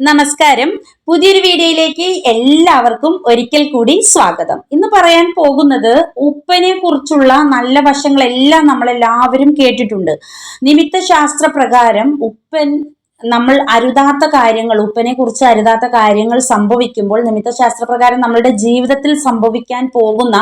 നമസ്കാരം. പുതിയൊരു വീഡിയോയിലേക്ക് എല്ലാവർക്കും ഒരിക്കൽ കൂടി സ്വാഗതം. ഇന്ന് പറയാൻ പോകുന്നത് ഉപ്പനെ കുറിച്ചുള്ള നല്ല വശങ്ങളെല്ലാം നമ്മളെല്ലാവരും കേട്ടിട്ടുണ്ട്. നിമിത്ത ശാസ്ത്ര പ്രകാരം ഉപ്പൻ നമ്മൾ അരുതാത്ത കാര്യങ്ങൾ ഉപ്പനെ കുറിച്ച് അരുതാത്ത കാര്യങ്ങൾ സംഭവിക്കുമ്പോൾ നിമിത്ത ശാസ്ത്രപ്രകാരം നമ്മളുടെ ജീവിതത്തിൽ സംഭവിക്കാൻ പോകുന്ന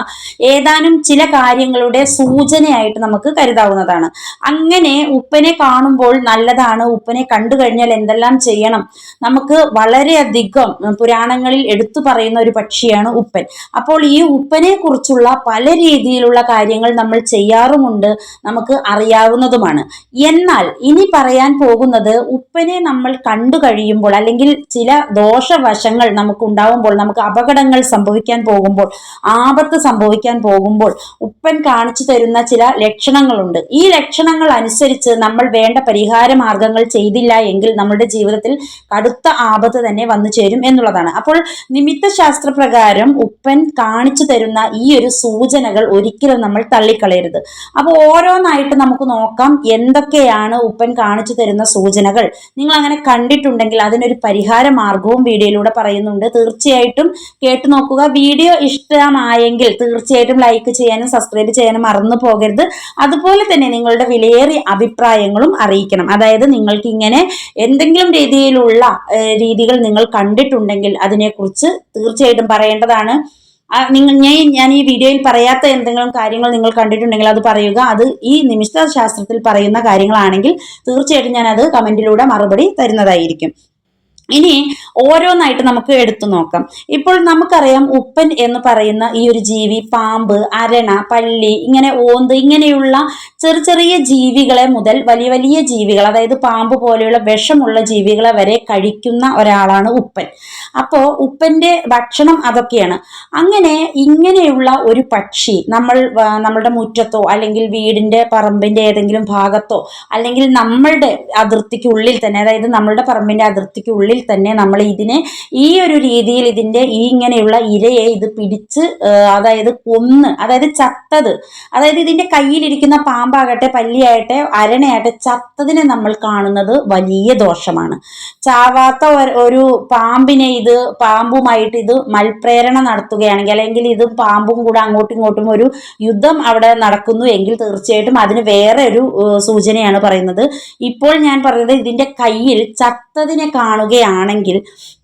ഏതാനും ചില കാര്യങ്ങളുടെ സൂചനയായിട്ട് നമുക്ക് കരുതാവുന്നതാണ്. അങ്ങനെ ഉപ്പനെ കാണുമ്പോൾ നല്ലതാണ് ഉപ്പനെ കണ്ടു കഴിഞ്ഞാൽ എന്തെല്ലാം ചെയ്യണം? നമുക്ക് വളരെയധികം പുരാണങ്ങളിൽ എടുത്തു പറയുന്ന ഒരു പക്ഷിയാണ് ഉപ്പൻ. അപ്പോൾ ഈ ഉപ്പനെ കുറിച്ചുള്ള പല രീതിയിലുള്ള കാര്യങ്ങൾ നമ്മൾ ചെയ്യാറുമുണ്ട് നമുക്ക് അറിയാവുന്നതുമാണ്. എന്നാൽ ഇനി പറയാൻ പോകുന്നത് ഉപ്പനെ നമ്മൾ കണ്ടു കഴിയുമ്പോൾ അല്ലെങ്കിൽ ചില ദോഷവശങ്ങൾ നമുക്ക് ഉണ്ടാവുമ്പോൾ നമുക്ക് അപകടങ്ങൾ സംഭവിക്കാൻ പോകുമ്പോൾ ആപത്ത് സംഭവിക്കാൻ പോകുമ്പോൾ ഉപ്പൻ കാണിച്ചു തരുന്ന ചില ലക്ഷണങ്ങളുണ്ട്. ഈ ലക്ഷണങ്ങൾ അനുസരിച്ച് നമ്മൾ വേണ്ട പരിഹാര മാർഗങ്ങൾ ചെയ്തില്ല എങ്കിൽ നമ്മുടെ ജീവിതത്തിൽ കടുത്ത ആപത്ത് തന്നെ വന്നു ചേരും എന്നുള്ളതാണ്. അപ്പോൾ നിമിത്ത ശാസ്ത്രപ്രകാരം ഉപ്പൻ കാണിച്ചു തരുന്ന ഈ ഒരു സൂചനകൾ ഒരിക്കലും നമ്മൾ തള്ളിക്കളയരുത്. അപ്പോൾ ഓരോന്നായിട്ട് നമുക്ക് നോക്കാം എന്തൊക്കെയാണ് ഉപ്പൻ കാണിച്ചു തരുന്ന സൂചനകൾ. നിങ്ങൾ അങ്ങനെ കണ്ടിട്ടുണ്ടെങ്കിൽ അതിനൊരു പരിഹാര മാർഗവും വീഡിയോയിലൂടെ പറയുന്നുണ്ട്. തീർച്ചയായിട്ടും കേട്ടു നോക്കുക. വീഡിയോ ഇഷ്ടമായെങ്കിൽ തീർച്ചയായിട്ടും ലൈക്ക് ചെയ്യാനും സബ്സ്ക്രൈബ് ചെയ്യാനും മറന്നു പോകരുത്. അതുപോലെ തന്നെ നിങ്ങളുടെ വിലയേറിയ അഭിപ്രായങ്ങളും അറിയിക്കണം. അതായത് നിങ്ങൾക്ക് ഇങ്ങനെ എന്തെങ്കിലും രീതിയിലുള്ള രീതികൾ നിങ്ങൾ കണ്ടിട്ടുണ്ടെങ്കിൽ അതിനെക്കുറിച്ച് തീർച്ചയായിട്ടും പറയേണ്ടതാണ്. നിങ്ങൾ ഞാൻ ഞാൻ ഈ വീഡിയോയിൽ പറയാത്ത എന്തെങ്കിലും കാര്യങ്ങൾ നിങ്ങൾ കണ്ടിട്ടുണ്ടെങ്കിൽ അത് പറയുക. അത് ഈ നിമിഷ ശാസ്ത്രത്തിൽ പറയുന്ന കാര്യങ്ങളാണെങ്കിൽ തീർച്ചയായിട്ടും ഞാൻ അത് കമന്റിലൂടെ മറുപടി തരുന്നതായിരിക്കും. ഇനി ഓരോന്നായിട്ട് നമുക്ക് എടുത്തു നോക്കാം. ഇപ്പോൾ നമുക്കറിയാം ഉപ്പൻ എന്ന് പറയുന്ന ഈ ഒരു ജീവി പാമ്പ് അരണ പല്ലി ഇങ്ങനെ ഓന്ത് ഇങ്ങനെയുള്ള ചെറിയ ചെറിയ ജീവികളെ മുതൽ വലിയ വലിയ ജീവികൾ അതായത് പാമ്പ് പോലെയുള്ള വിഷമുള്ള ജീവികളെ വരെ കഴിക്കുന്ന ഒരാളാണ് ഉപ്പൻ. അപ്പോ ഉപ്പന്റെ ഭക്ഷണം അതൊക്കെയാണ്. അങ്ങനെ ഇങ്ങനെയുള്ള ഒരു പക്ഷി നമ്മൾ നമ്മുടെ മുറ്റത്തോ അല്ലെങ്കിൽ വീടിന്റെ പറമ്പിന്റെ ഏതെങ്കിലും ഭാഗത്തോ അല്ലെങ്കിൽ നമ്മളുടെ അതിർത്തിക്കുള്ളിൽ തന്നെ അതായത് നമ്മളുടെ പറമ്പിന്റെ അതിർത്തിക്കുള്ളിൽ തന്നെ നമ്മൾ ഇതിനെ ഈ ഒരു രീതിയിൽ ഇതിന്റെ ഈ ഇങ്ങനെയുള്ള ഇരയെ ഇത് പിടിച്ച് അതായത് കൊന്ന് അതായത് ചത്തത് അതായത് ഇതിന്റെ കയ്യിലിരിക്കുന്ന പാമ്പാകട്ടെ പല്ലിയാകട്ടെ അരണയാകട്ടെ ചത്തതിനെ നമ്മൾ കാണുന്നത് വലിയ ദോഷമാണ്. ചാവാത്ത ഒരു- പാമ്പിനെ ഇത് പാമ്പുമായിട്ട് ഇത് മൽപ്രേരണ നടത്തുകയാണെങ്കിൽ അല്ലെങ്കിൽ ഇത് പാമ്പും കൂടെ അങ്ങോട്ടും ഇങ്ങോട്ടും ഒരു യുദ്ധം അവിടെ നടക്കുന്നു എങ്കിൽ തീർച്ചയായിട്ടും അതിന് വേറെ ഒരു സൂചനയാണ് പറയുന്നത്. ഇപ്പോൾ ഞാൻ പറഞ്ഞത് ഇതിന്റെ കയ്യിൽ ചത്തതിനെ കാണുകയാണെങ്കിൽ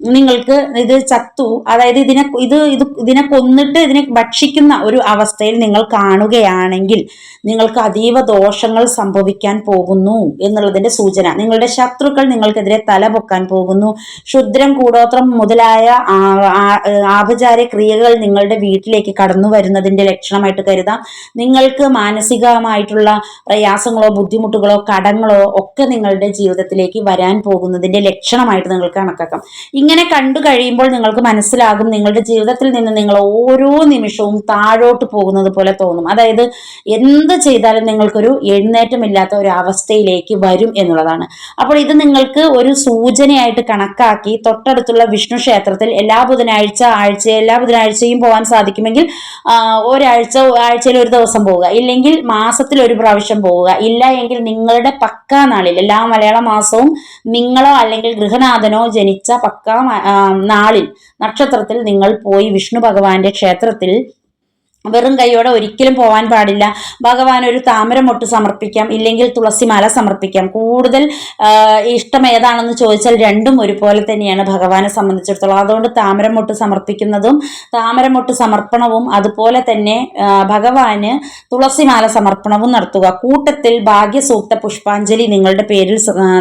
നിങ്ങൾക്ക് ഇത് ചത്തു. അതായത് ഇതിനെ ഇത് ഇത് ഇതിനെ കൊന്നിട്ട് ഇതിനെ ഭക്ഷിക്കുന്ന ഒരു അവസ്ഥയിൽ നിങ്ങൾ കാണുകയാണെങ്കിൽ നിങ്ങൾക്ക് അതീവ ദോഷങ്ങൾ സംഭവിക്കാൻ പോകുന്നു എന്നുള്ളതിന്റെ സൂചന. നിങ്ങളുടെ ശത്രുക്കൾ നിങ്ങൾക്കെതിരെ തല പൊക്കാൻ പോകുന്നു. ക്ഷുദ്രം കൂടോത്രം മുതലായ ആ- ആ- ക്രിയകൾ നിങ്ങളുടെ വീട്ടിലേക്ക് കടന്നു വരുന്നതിന്റെ ലക്ഷണമായിട്ട് കരുതാം. നിങ്ങൾക്ക് മാനസികമായിട്ടുള്ള പ്രയാസങ്ങളോ ബുദ്ധിമുട്ടുകളോ കടങ്ങളോ ഒക്കെ നിങ്ങളുടെ ജീവിതത്തിലേക്ക് വരാൻ പോകുന്നതിന്റെ ലക്ഷണമായിട്ട് നിങ്ങൾക്ക് കണക്കാക്കാം. ഇങ്ങനെ കണ്ടു കഴിയുമ്പോൾ നിങ്ങൾക്ക് മനസ്സിലാകും നിങ്ങളുടെ ജീവിതത്തിൽ നിന്ന് നിങ്ങൾ ഓരോ നിമിഷവും താഴോട്ട് പോകുന്നത് പോലെ തോന്നും. അതായത് എന്ത് ചെയ്താലും നിങ്ങൾക്കൊരു എഴുന്നേറ്റമില്ലാത്ത ഒരു അവസ്ഥയിലേക്ക് വരും എന്നുള്ളതാണ്. അപ്പോൾ ഇത് നിങ്ങൾക്ക് ഒരു സൂചനയായിട്ട് കണക്കാക്കി തൊട്ടടുത്തുള്ള വിഷ്ണു ക്ഷേത്രത്തിൽ എല്ലാ ബുധനാഴ്ച ആഴ്ച എല്ലാ ബുധനാഴ്ചയും പോകാൻ സാധിക്കുമെങ്കിൽ ഒരാഴ്ച ആഴ്ചയിൽ ഒരു ദിവസം പോവുക. ഇല്ലെങ്കിൽ മാസത്തിൽ ഒരു പ്രാവശ്യം പോവുക. ഇല്ല എങ്കിൽ നിങ്ങളുടെ പക്കാ നാളിൽ എല്ലാ മലയാള മാസവും നിങ്ങളോ അല്ലെങ്കിൽ ഗൃഹനാഥനോ ജനിച്ച പക്കാ നാളിൽ നക്ഷത്രത്തിൽ നിങ്ങൾ പോയി വിഷ്ണു ഭഗവാന്റെ ക്ഷേത്രത്തിൽ വെറും കൈയോടെ ഒരിക്കലും പോകാൻ പാടില്ല. ഭഗവാൻ ഒരു താമരമൊട്ട് സമർപ്പിക്കാം ഇല്ലെങ്കിൽ തുളസിമാല സമർപ്പിക്കാം. കൂടുതൽ ഇഷ്ടം ഏതാണെന്ന് ചോദിച്ചാൽ രണ്ടും ഒരുപോലെ തന്നെയാണ് ഭഗവാനെ സംബന്ധിച്ചിടത്തോളം. അതുകൊണ്ട് താമരമൊട്ട് സമർപ്പിക്കുന്നതും താമരമൊട്ട് സമർപ്പണവും അതുപോലെ തന്നെ ഭഗവാന് തുളസിമാല സമർപ്പണവും നടത്തുക. കൂട്ടത്തിൽ ഭാഗ്യസൂക്ത പുഷ്പാഞ്ജലി നിങ്ങളുടെ പേരിൽ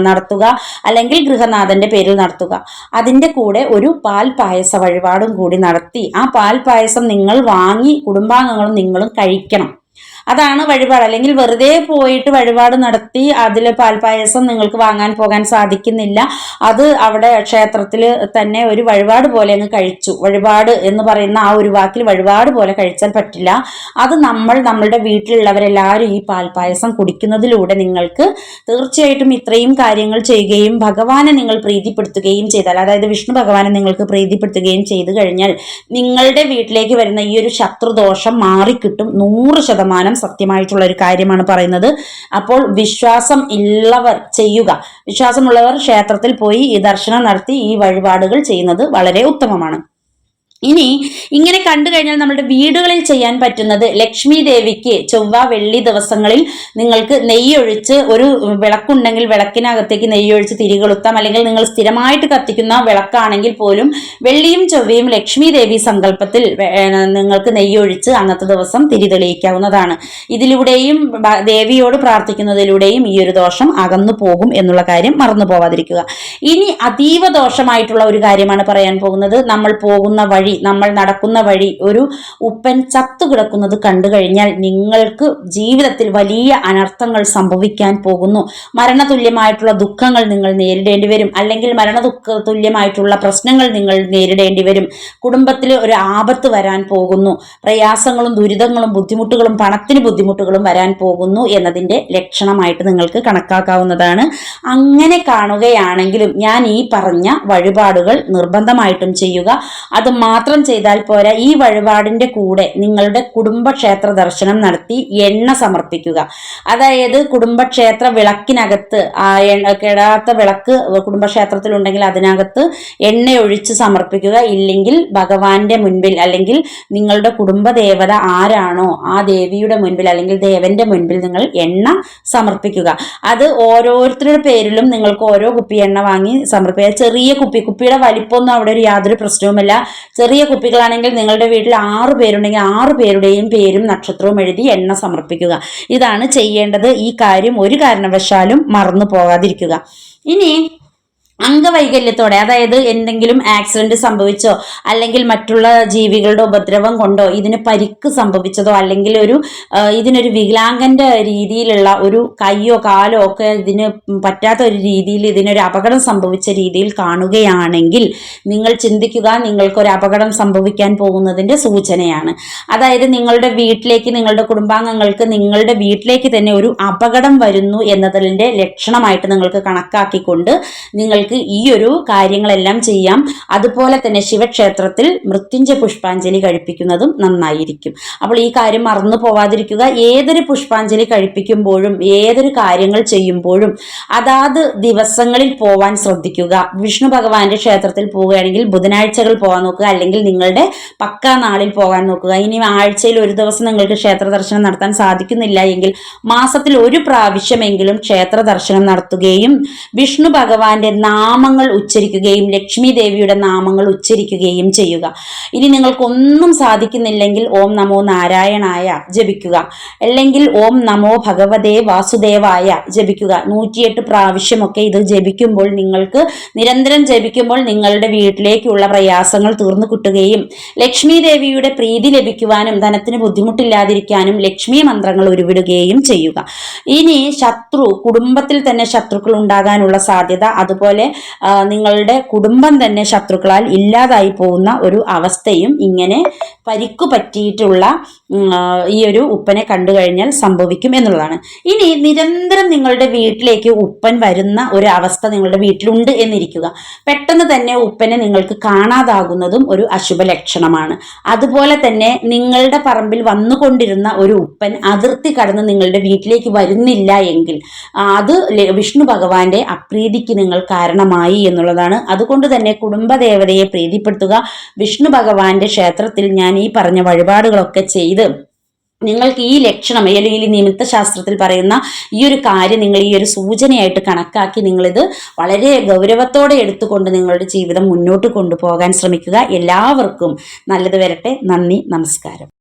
നടത്തുക അല്ലെങ്കിൽ ഗൃഹനാഥന്റെ പേരിൽ നടത്തുക. അതിന്റെ കൂടെ ഒരു പാൽ പായസ വഴിപാടും കൂടി നടത്തി. ആ പാൽ പായസം നിങ്ങൾ വാങ്ങി കുടുംബാംഗങ്ങളും നിങ്ങളും കഴിക്കണം. അതാണ് വഴിപാട്. അല്ലെങ്കിൽ വെറുതെ പോയിട്ട് വഴിപാട് നടത്തി അതിൽ പാൽപ്പായസം നിങ്ങൾക്ക് വാങ്ങാൻ പോകാൻ സാധിക്കുന്നില്ല. അത് അവിടെ ക്ഷേത്രത്തിൽ തന്നെ ഒരു വഴിപാട് പോലെ അങ്ങ് കഴിച്ചു. വഴിപാട് എന്ന് പറയുന്ന ആ ഒരു വാക്കിൽ വഴിപാട് പോലെ കഴിച്ചാൽ പറ്റില്ല. അത് നമ്മൾ നമ്മളുടെ വീട്ടിലുള്ളവരെല്ലാവരും ഈ പാൽപ്പായസം കുടിക്കുന്നതിലൂടെ നിങ്ങൾക്ക് തീർച്ചയായിട്ടും ഇത്രയും കാര്യങ്ങൾ ചെയ്യുകയും ഭഗവാനെ നിങ്ങൾ പ്രീതിപ്പെടുത്തുകയും ചെയ്താൽ അതായത് വിഷ്ണു ഭഗവാനെ നിങ്ങൾക്ക് പ്രീതിപ്പെടുത്തുകയും ചെയ്തു കഴിഞ്ഞാൽ നിങ്ങളുടെ വീട്ടിലേക്ക് വരുന്ന ഈ ഒരു ശത്രുദോഷം മാറിക്കിട്ടും നൂറ് ശതമാനം. ശതമാനം സത്യമായിട്ടുള്ള ഒരു കാര്യമാണ് പറയുന്നത്. അപ്പോൾ വിശ്വാസം ഉള്ളവർ ചെയ്യുക. വിശ്വാസമുള്ളവർ ക്ഷേത്രത്തിൽ പോയി ഈ ദർശനം നടത്തി ഈ വഴിപാടുകൾ ചെയ്യുന്നത് വളരെ ഉത്തമമാണ്. ഇനി ഇങ്ങനെ കണ്ടു കഴിഞ്ഞാൽ നമ്മുടെ വീടുകളിൽ ചെയ്യാൻ പറ്റുന്നത് ലക്ഷ്മി ദേവിക്ക് ചൊവ്വ വെള്ളി ദിവസങ്ങളിൽ നിങ്ങൾക്ക് നെയ്യൊഴിച്ച് ഒരു വിളക്കുണ്ടെങ്കിൽ വിളക്കിനകത്തേക്ക് നെയ്യൊഴിച്ച് തിരികൊളുത്താം അല്ലെങ്കിൽ നിങ്ങൾ സ്ഥിരമായിട്ട് കത്തിക്കുന്ന വിളക്കാണെങ്കിൽ പോലും വെള്ളിയും ചൊവ്വയും ലക്ഷ്മി ദേവി സങ്കല്പത്തിൽ നിങ്ങൾക്ക് നെയ്യൊഴിച്ച് അന്നത്തെ ദിവസം തിരി തെളിയിക്കാവുന്നതാണ്. ഇതിലൂടെയും ദേവിയോട് പ്രാർത്ഥിക്കുന്നതിലൂടെയും ഈ ഒരു ദോഷം അകന്നു പോകും എന്നുള്ള കാര്യം മറന്നു പോവാതിരിക്കുക. ഇനി അതീവ ദോഷമായിട്ടുള്ള ഒരു കാര്യമാണ് പറയാൻ പോകുന്നത്. നമ്മൾ പോകുന്ന വഴി വഴി നമ്മൾ നടക്കുന്ന വഴി ഒരു ഉപ്പൻ ചത്തു കിടക്കുന്നത് കണ്ടു കഴിഞ്ഞാൽ നിങ്ങൾക്ക് ജീവിതത്തിൽ വലിയ അനർത്ഥങ്ങൾ സംഭവിക്കാൻ പോകുന്നു. മരണതുല്യമായിട്ടുള്ള ദുഃഖങ്ങൾ നിങ്ങൾ നേരിടേണ്ടി വരും. അല്ലെങ്കിൽ മരണദുഃഖ തുല്യമായിട്ടുള്ള പ്രശ്നങ്ങൾ നിങ്ങൾ നേരിടേണ്ടി വരും. കുടുംബത്തിൽ ഒരു ആപത്ത് വരാൻ പോകുന്നു. പ്രയാസങ്ങളും ദുരിതങ്ങളും ബുദ്ധിമുട്ടുകളും പണത്തിന് ബുദ്ധിമുട്ടുകളും വരാൻ പോകുന്നു എന്നതിന്റെ ലക്ഷണമായിട്ട് നിങ്ങൾക്ക് കണക്കാക്കാവുന്നതാണ്. അങ്ങനെ കാണുകയാണെങ്കിലും ഞാൻ ഈ പറഞ്ഞ വഴിപാടുകൾ നിർബന്ധമായിട്ടും ചെയ്യുക. അത് മാത്രം ചെയ്താൽ പോരാ ഈ വഴിപാടിന്റെ കൂടെ നിങ്ങളുടെ കുടുംബക്ഷേത്ര ദർശനം നടത്തി എണ്ണ സമർപ്പിക്കുക. അതായത് കുടുംബക്ഷേത്ര വിളക്കിനകത്ത് കെടാത്ത വിളക്ക് കുടുംബക്ഷേത്രത്തിൽ ഉണ്ടെങ്കിൽ അതിനകത്ത് എണ്ണ ഒഴിച്ച് സമർപ്പിക്കുക. ഇല്ലെങ്കിൽ ഭഗവാന്റെ മുൻപിൽ അല്ലെങ്കിൽ നിങ്ങളുടെ കുടുംബദേവത ആരാണോ ആ ദേവിയുടെ മുൻപിൽ അല്ലെങ്കിൽ ദേവന്റെ മുൻപിൽ നിങ്ങൾ എണ്ണ സമർപ്പിക്കുക. അത് ഓരോരുത്തരുടെ പേരിലും നിങ്ങൾക്ക് ഓരോ കുപ്പി എണ്ണ വാങ്ങി സമർപ്പിക്കുക. ചെറിയ കുപ്പി കുപ്പിയുടെ വലിപ്പമൊന്നും അവിടെ ഒരു യാതൊരു പ്രശ്നവുമില്ല. ചെറിയ കുപ്പികളാണെങ്കിൽ നിങ്ങളുടെ വീട്ടിൽ ആറ് പേരുണ്ടെങ്കിൽ ആറ് പേരുടെയും പേരും നക്ഷത്രവും എഴുതി എണ്ണ സമർപ്പിക്കുക. ഇതാണ് ചെയ്യേണ്ടത്. ഈ കാര്യം ഒരു കാരണവശാലും മറന്നു പോകാതിരിക്കുക. ഇനി അംഗവൈകല്യത്തോടെ അതായത് എന്തെങ്കിലും ആക്സിഡന്റ് സംഭവിച്ചോ അല്ലെങ്കിൽ മറ്റുള്ള ജീവികളുടെ ഉപദ്രവം കൊണ്ടോ ഇതിന് പരിക്ക് സംഭവിച്ചതോ അല്ലെങ്കിൽ ഒരു ഇതിനൊരു വികലാംഗന്റെ രീതിയിലുള്ള ഒരു കൈയോ കാലോ ഒക്കെ ഇതിന് പറ്റാത്ത ഒരു രീതിയിൽ ഇതിനൊരു അപകടം സംഭവിച്ച രീതിയിൽ കാണുകയാണെങ്കിൽ നിങ്ങൾ ചിന്തിക്കുക നിങ്ങൾക്കൊരു അപകടം സംഭവിക്കാൻ പോകുന്നതിന്റെ സൂചനയാണ്. അതായത് നിങ്ങളുടെ വീട്ടിലേക്ക് നിങ്ങളുടെ കുടുംബാംഗങ്ങൾക്ക് നിങ്ങളുടെ വീട്ടിലേക്ക് തന്നെ ഒരു അപകടം വരുന്നു എന്നതിന്റെ ലക്ഷണമായിട്ട് നിങ്ങൾക്ക് കണക്കാക്കിക്കൊണ്ട് നിങ്ങൾ നിങ്ങൾക്ക് ഈ ഒരു കാര്യങ്ങളെല്ലാം ചെയ്യാം. അതുപോലെ തന്നെ ശിവക്ഷേത്രത്തിൽ മൃത്യുഞ്ജ പുഷ്പാഞ്ജലി കഴിപ്പിക്കുന്നതും നന്നായിരിക്കും. അപ്പോൾ ഈ കാര്യം മറന്നു പോവാതിരിക്കുക. ഏതൊരു പുഷ്പാഞ്ജലി കഴിപ്പിക്കുമ്പോഴും ഏതൊരു കാര്യങ്ങൾ ചെയ്യുമ്പോഴും അതാത് ദിവസങ്ങളിൽ പോവാൻ ശ്രദ്ധിക്കുക. വിഷ്ണു ഭഗവാന്റെ ക്ഷേത്രത്തിൽ പോവുകയാണെങ്കിൽ ബുധനാഴ്ചകൾ പോകാൻ നോക്കുക. അല്ലെങ്കിൽ നിങ്ങളുടെ പക്ക നാളിൽ പോകാൻ നോക്കുക. ഇനി ആഴ്ചയിൽ ഒരു ദിവസം നിങ്ങൾക്ക് ക്ഷേത്ര ദർശനം നടത്താൻ സാധിക്കുന്നില്ല എങ്കിൽ മാസത്തിൽ ഒരു പ്രാവശ്യമെങ്കിലും ക്ഷേത്ര ദർശനം നടത്തുകയും വിഷ്ണു ഭഗവാന്റെ നാമങ്ങൾ ഉച്ചരിക്കുകയും ലക്ഷ്മി ദേവിയുടെ നാമങ്ങൾ ഉച്ചരിക്കുകയും ചെയ്യുക. ഇനി നിങ്ങൾക്കൊന്നും സാധിക്കുന്നില്ലെങ്കിൽ ഓം നമോ നാരായണായ ജപിക്കുക. അല്ലെങ്കിൽ ഓം നമോ ഭഗവതേ വാസുദേവായ ജപിക്കുക. നൂറ്റിയെട്ട് പ്രാവശ്യമൊക്കെ ഇത് ജപിക്കുമ്പോൾ നിങ്ങൾക്ക് നിരന്തരം ജപിക്കുമ്പോൾ നിങ്ങളുടെ വീട്ടിലേക്കുള്ള പ്രയാസങ്ങൾ തീർന്നു കിട്ടുകയും ലക്ഷ്മി ദേവിയുടെ പ്രീതി ലഭിക്കുവാനും ധനത്തിന് ബുദ്ധിമുട്ടില്ലാതിരിക്കാനും ലക്ഷ്മി മന്ത്രങ്ങൾ ഉരുവിടുകയും ചെയ്യുക. ഇനി ശത്രു കുടുംബത്തിൽ തന്നെ ശത്രുക്കൾ ഉണ്ടാകാനുള്ള സാധ്യത അതുപോലെ നിങ്ങളുടെ കുടുംബം തന്നെ ശത്രുക്കളാൽ ഇല്ലാതായി പോകുന്ന ഒരു അവസ്ഥയും ഇങ്ങനെ പരിക്കു പറ്റിയിട്ടുള്ള ഈ ഒരു ഉപ്പനെ കണ്ടു കഴിഞ്ഞാൽ സംഭവിക്കും എന്നുള്ളതാണ്. ഇനി നിരന്തരം നിങ്ങളുടെ വീട്ടിലേക്ക് ഉപ്പൻ വരുന്ന ഒരു അവസ്ഥ നിങ്ങളുടെ വീട്ടിലുണ്ട് എന്നിരിക്കുക. പെട്ടെന്ന് തന്നെ ഉപ്പനെ നിങ്ങൾക്ക് കാണാതാകുന്നതും ഒരു അശുഭ ലക്ഷണമാണ് അതുപോലെ തന്നെ നിങ്ങളുടെ പറമ്പിൽ വന്നുകൊണ്ടിരുന്ന ഒരു ഉപ്പൻ അതിർത്തി കടന്ന് നിങ്ങളുടെ വീട്ടിലേക്ക് വരുന്നില്ല എങ്കിൽ അത് വിഷ്ണു ഭഗവാന്റെ അപ്രീതിക്ക് നിങ്ങൾ കാരണമായി എന്നുള്ളതാണ്. അതുകൊണ്ട് തന്നെ കുടുംബദേവതയെ പ്രീതിപ്പെടുത്തുക. വിഷ്ണു ഭഗവാന്റെ ക്ഷേത്രത്തിൽ ഞാൻ ഈ പറഞ്ഞ വഴിപാടുകളൊക്കെ ചെയ്ത് നിങ്ങൾക്ക് ഈ ലക്ഷണം അല്ലെങ്കിൽ ഈ നിമിത്ത ശാസ്ത്രത്തിൽ പറയുന്ന ഈ ഒരു കാര്യം നിങ്ങൾ ഈ ഒരു സൂചനയായിട്ട് കണക്കാക്കി നിങ്ങളിത് വളരെ ഗൗരവത്തോടെ എടുത്തുകൊണ്ട് നിങ്ങളുടെ ജീവിതം മുന്നോട്ട് കൊണ്ടുപോകാൻ ശ്രമിക്കുക. എല്ലാവർക്കും നല്ലത് വരട്ടെ. നന്ദി നമസ്കാരം.